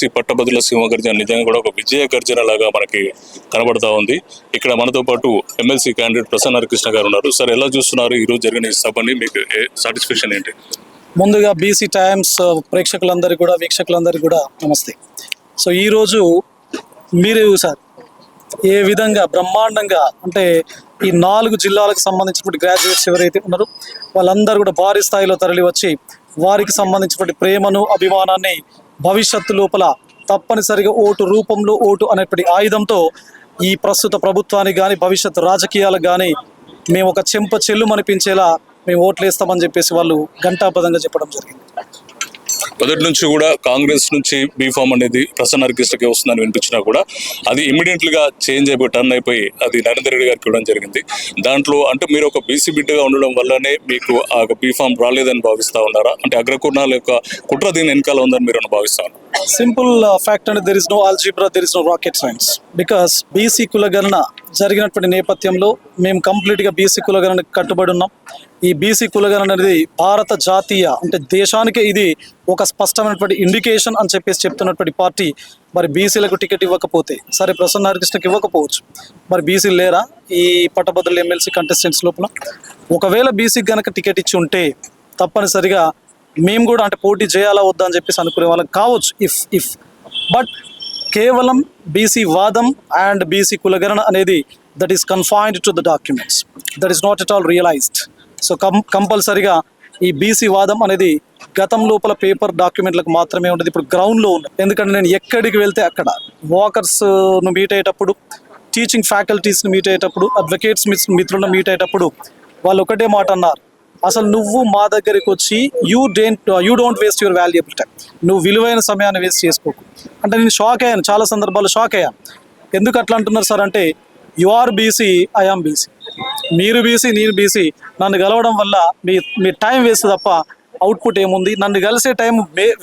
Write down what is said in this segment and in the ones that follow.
MLC పట్టభద్రుల సింహ గర్జన నిజంగా కూడా ఒక విజయ గర్జన లాగా మనకి కనబడతా ఉంది. ఇక్కడ మనతో పాటు ఎమ్మెల్సీ క్యాండిడేట్ ప్రసన్న హరికృష్ణ గారు ఉన్నారు. సార్ ఎలా చూస్తున్నారు ఈరోజు జరిగిన ఈ సభని? మీకు సాటిస్ఫాక్షన్ ఏంటి? ముందుగా బీసీ టైమ్స్ uh, ప్రేక్షకులందరికీ కూడా వీక్షకులందరికీ కూడా నమస్తే. సో ఈరోజు మీరే సార్ ఏ విధంగా బ్రహ్మాండంగా అంటే ఈ నాలుగు జిల్లాలకు సంబంధించినటువంటి గ్రాడ్యుయేట్స్ ఎవరైతే ఉన్నారో వాళ్ళందరూ కూడా భారీ స్థాయిలో తరలి వచ్చి వారికి సంబంధించినటువంటి ప్రేమను అభిమానాన్ని భవిష్యత్తు లోపల తప్పనిసరిగా ఓటు రూపంలో ఓటు అనేటువంటి ఆయుధంతో ఈ ప్రస్తుత ప్రభుత్వానికి కానీ భవిష్యత్తు రాజకీయాలకు కానీ మేము ఒక చెంప చెల్లు అనిపించేలా మేము ఓట్లు వేస్తామని చెప్పేసి వాళ్ళు ఘంటాపదంగా చెప్పడం జరిగింది. మొదటి నుంచి కూడా కాంగ్రెస్ నుంచి బీఫామ్ అనేది ప్రసన్న హరికృష్ణకి వస్తుందని వినిపించినా కూడా అది ఇమీడియట్గా చేంజ్ అయిపోయి టర్న్ అయిపోయి అది నరేంద్ర రెడ్డి గారికి ఇవ్వడం జరిగింది. దాంట్లో అంటే మీరు ఒక బీసీ బిడ్డగా ఉండడం వల్లనే మీకు ఆ బీఫామ్ రాలేదని భావిస్తా ఉన్నారా? అంటే అగ్రకుర్ణాల యొక్క కుట్ర దీని వెనకాల ఉందని మీరు భావిస్తా ఉన్నారు. సింపుల్ ఫ్యాక్ట్ అంటే there is no algebra there is no rocket science because BC కులగణన జరిగినటువంటి నేపథ్యంలో మేము కంప్లీట్గా బీసీ కులగణనకి కట్టుబడి ఉన్నాం. ఈ బీసీ కులగణన అనేది భారత జాతీయ అంటే దేశానికే ఇది ఒక స్పష్టమైనటువంటి ఇండికేషన్ అని చెప్పేసి చెప్తున్నటువంటి పార్టీ. మరి బీసీలకు టికెట్ ఇవ్వకపోతే సరే ప్రసన్న హరికృష్ణకి ఇవ్వకపోవచ్చు. మరి బీసీలు లేరా ఈ పట్టభద్రుల ఎమ్మెల్సీ కంటెస్టెంట్స్ లోపల? ఒకవేళ బీసీకి గనక టికెట్ ఇచ్చి ఉంటే తప్పనిసరిగా మేము కూడా అంటే పోటీ చేయాలా వద్దా అని చెప్పేసి అనుకునే వాళ్ళం కావచ్చు ఇఫ్ ఇఫ్ బట్ కేవలం బీసీ వాదం అండ్ బీసీ కులగరణ అనేది that is confined to the documents that is not at all realised so com కంపల్సరిగా ఈ బీసీ వాదం అనేది గతం లోపల పేపర్ డాక్యుమెంట్లకు మాత్రమే ఉండదు. ఇప్పుడు గ్రౌండ్లో ఉంది ఎందుకంటే నేను ఎక్కడికి వెళ్తే అక్కడ వాకర్స్ను మీట్ అయ్యేటప్పుడు టీచింగ్ ఫ్యాకల్టీస్ని మీట్ అయ్యేటప్పుడు అడ్వకేట్స్ మిత్రులను మీట్ అయ్యేటప్పుడు వాళ్ళు ఒకటే మాట అన్నారు. అసలు నువ్వు మా దగ్గరికి వచ్చి you don't you don't waste your valuable time నువ్వు విలువైన సమయాన్ని వేస్ట్ చేసుకోకు. అంటే నేను షాక్ అయ్యాను చాలా సందర్భాల్లో షాక్ అయ్యాను. ఎందుకు అట్లా అంటున్నారు సార్ అంటే you are BC I am BC మీరు బీసీ నేను బీసీ నన్ను గెలవడం వల్ల మీ మీ టైం వేస్ట్ తప్ప అవుట్పుట్ ఏముంది? నన్ను కలిసే టైం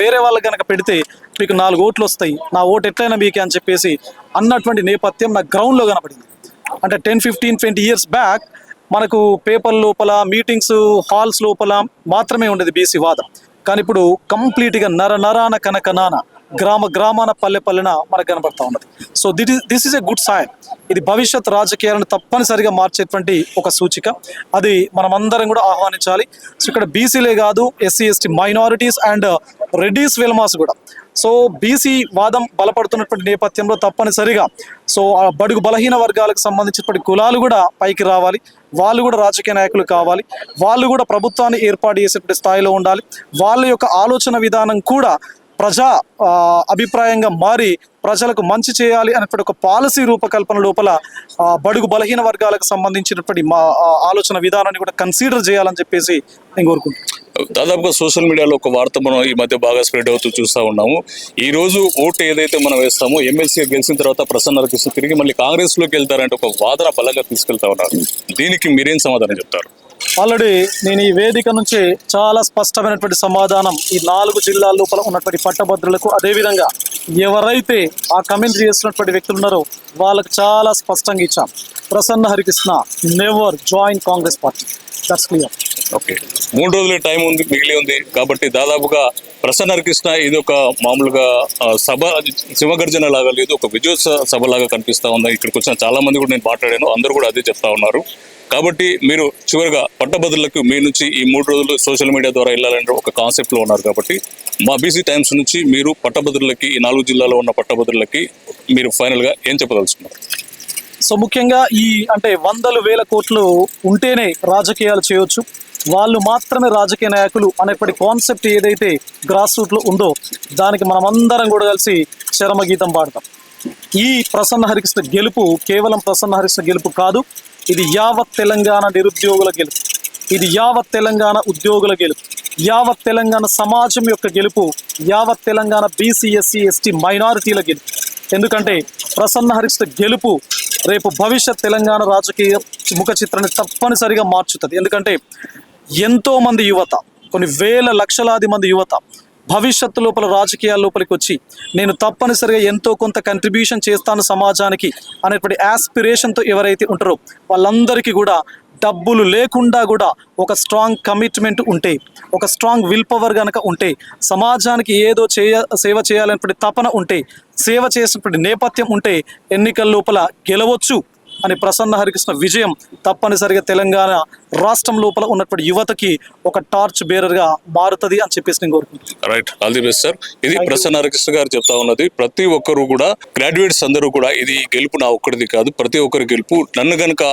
వేరే వాళ్ళకి కనుక పెడితే మీకు నాలుగు ఓట్లు వస్తాయి. నా ఓటు ఎట్లయినా మీకే అని చెప్పేసి అన్నటువంటి నేపథ్యం నాకు గ్రౌండ్లో కనపడింది అంటే ten fifteen twenty years back మనకు పేపర్ లోపల మీటింగ్స్ హాల్స్ లోపల మాత్రమే ఉండేది బీసీ వాదం. కానీ ఇప్పుడు కంప్లీట్గా నర నరాన కనకనాన గ్రామ గ్రామాన పల్లె పల్లెన మనకు కనబడతా ఉన్నది. So that is this is a good సాయం ఇది భవిష్యత్ రాజకీయాలను తప్పనిసరిగా మార్చేటువంటి ఒక సూచిక. అది మనమందరం కూడా ఆహ్వానించాలి. సో ఇక్కడ బీసీలే కాదు SC ST minorities and Reddys Velamas కూడా. సో బీసీ వాదం బలపడుతున్నటువంటి నేపథ్యంలో తప్పనిసరిగా సో ఆ బడుగు బలహీన వర్గాలకు సంబంధించినటువంటి కులాలు కూడా పైకి రావాలి. వాళ్ళు కూడా రాజకీయ నాయకులు కావాలి. వాళ్ళు కూడా ప్రభుత్వాన్ని ఏర్పాటు చేసేటువంటి స్థాయిలో ఉండాలి. వాళ్ళ యొక్క ఆలోచన విధానం కూడా ప్రజా అభిప్రాయంగా మారి ప్రజలకు మంచి చేయాలి అనేటువంటి ఒక పాలసీ రూపకల్పన లోపల బడుగు బలహీన వర్గాలకు సంబంధించినటువంటి మా ఆలోచన విధానాన్ని కూడా కన్సిడర్ చేయాలని చెప్పేసి నేను కోరుకుంటున్నాను. దాదాపుగా సోషల్ మీడియాలో ఒక వార్త మనం ఈ మధ్య బాగా స్ప్రెడ్ అవుతూ చూస్తూ ఉన్నాము. ఈ రోజు ఓటు ఏదైతే మనం వేస్తామో ఎమ్మెల్సీ గెలిచిన తర్వాత ప్రసన్న తిరిగి మళ్ళీ కాంగ్రెస్లోకి వెళ్తారంటే ఒక వాదన బలంగా తీసుకెళ్తా ఉన్నారు. దీనికి మీరేం సమాధానం చెప్తారు? ఆల్రెడీ నేను ఈ వేదిక నుంచి చాలా స్పష్టమైనటువంటి సమాధానం ఈ నాలుగు జిల్లాల లోపల ఉన్నటువంటి పట్టభద్రులకు అదేవిధంగా ఎవరైతే ఆ కమెంట్ చేస్తున్నటువంటి వ్యక్తులు ఉన్నారో వాళ్ళకు చాలా స్పష్టంగా ఇచ్చాం. Prasanna Harikrishna never join Congress party. That's clear okay మూడు రోజుల టైం ఉంది మిగిలి ఉంది. కాబట్టి దాదాపుగా ప్రసన్న హరికృష్ణ ఇది ఒక మామూలుగా సభ శివగర్జన లాగా లేదు ఒక విజయోత్సవ సభ లాగా కనిపిస్తా ఉంది. ఇక్కడికి వచ్చిన చాలా మంది కూడా నేను మాట్లాడాను అందరూ కూడా అదే చెప్తా ఉన్నారు. కాబట్టి మీరు చివరిగా పట్టభద్రులకు మీ నుంచి ఈ మూడు రోజులు సోషల్ మీడియా ద్వారా వెళ్ళాలంటే ఒక కాన్సెప్ట్లో ఉన్నారు కాబట్టి మా బీసీ టైమ్స్ నుంచి మీరు పట్టభద్రులకి ఈ నాలుగు జిల్లాలో ఉన్న పట్టభద్రులకి మీరు ఫైనల్గా ఏం చెప్పదలుచుకున్నారు? సో ముఖ్యంగా ఈ అంటే వందలు వేల కోట్లు ఉంటేనే రాజకీయాలు చేయొచ్చు. వాళ్ళు మాత్రమే రాజకీయ నాయకులు అనేటువంటి కాన్సెప్ట్ ఏదైతే గ్రాస్ రూట్లో ఉందో దానికి మనమందరం కూడా కలిసి చరమ గీతం పాడతాం. ఈ ప్రసన్న హరికృష్ణ గెలుపు కేవలం ప్రసన్న హరికృష్ణ గెలుపు కాదు ఇది యావత్ తెలంగాణ నిరుద్యోగుల గెలుపు. ఇది యావత్ తెలంగాణ ఉద్యోగుల గెలుపు. యావత్ తెలంగాణ సమాజం యొక్క గెలుపు యావత్ తెలంగాణ బీసీ ఎస్సీ ఎస్టీ మైనారిటీల గెలుపు. ఎందుకంటే ప్రసన్న హరికృష్ణ గెలుపు రేపు భవిష్యత్ తెలంగాణ రాజకీయ ముఖ చిత్రాన్ని తప్పనిసరిగా మార్చుతుంది. ఎందుకంటే ఎంతో మంది యువత కొన్ని వేల లక్షలాది మంది యువత భవిష్యత్తు లోపల రాజకీయాల లోపలికి వచ్చి నేను తప్పనిసరిగా ఎంతో కొంత కంట్రిబ్యూషన్ చేస్తాను సమాజానికి అనేటువంటి యాస్పిరేషన్తో ఎవరైతే ఉంటారో వాళ్ళందరికీ కూడా డబ్బులు లేకుండా కూడా ఒక స్ట్రాంగ్ కమిట్మెంట్ ఉంటే ఒక స్ట్రాంగ్ విల్ పవర్ కనుక ఉంటే సమాజానికి ఏదో చేయ సేవ చేయాలనేటువంటి తపన ఉంటే సేవ చేసినటువంటి నేపథ్యం ఉంటే ఎన్నికల లోపల గెలవచ్చు. అని ప్రసన్న హరికృష్ణ విజయం తప్పనిసరిగా తెలంగాణ రాష్ట్రం లోపల ఉన్నటువంటి యువతకి ఒక టార్చ్ బేరర్గా మారుతుంది అని చెప్పేసి నేను కోరుకుంటున్నాను. Right all the best sir ఇది ప్రసన్న హరికృష్ణ గారు చెప్తా ఉన్నది. ప్రతి ఒక్కరు కూడా గ్రాడ్యుయేట్స్ అందరూ కూడా ఇది గెలుపు నా ఒక్కడిది కాదు ప్రతి ఒక్కరి గెలుపు నన్ను గనుక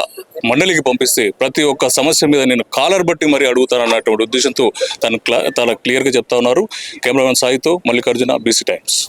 మండలికి పంపిస్తే ప్రతి ఒక్క సమస్య మీద నేను కాలర్ బట్టి మరి అడుగుతాను అన్నటువంటి ఉద్దేశంతో తను క్లా- చాలా క్లియర్గా చెప్తా ఉన్నారు. కెమెరామెన్ సాయితో మల్లికార్జున బీసీ టైమ్స్.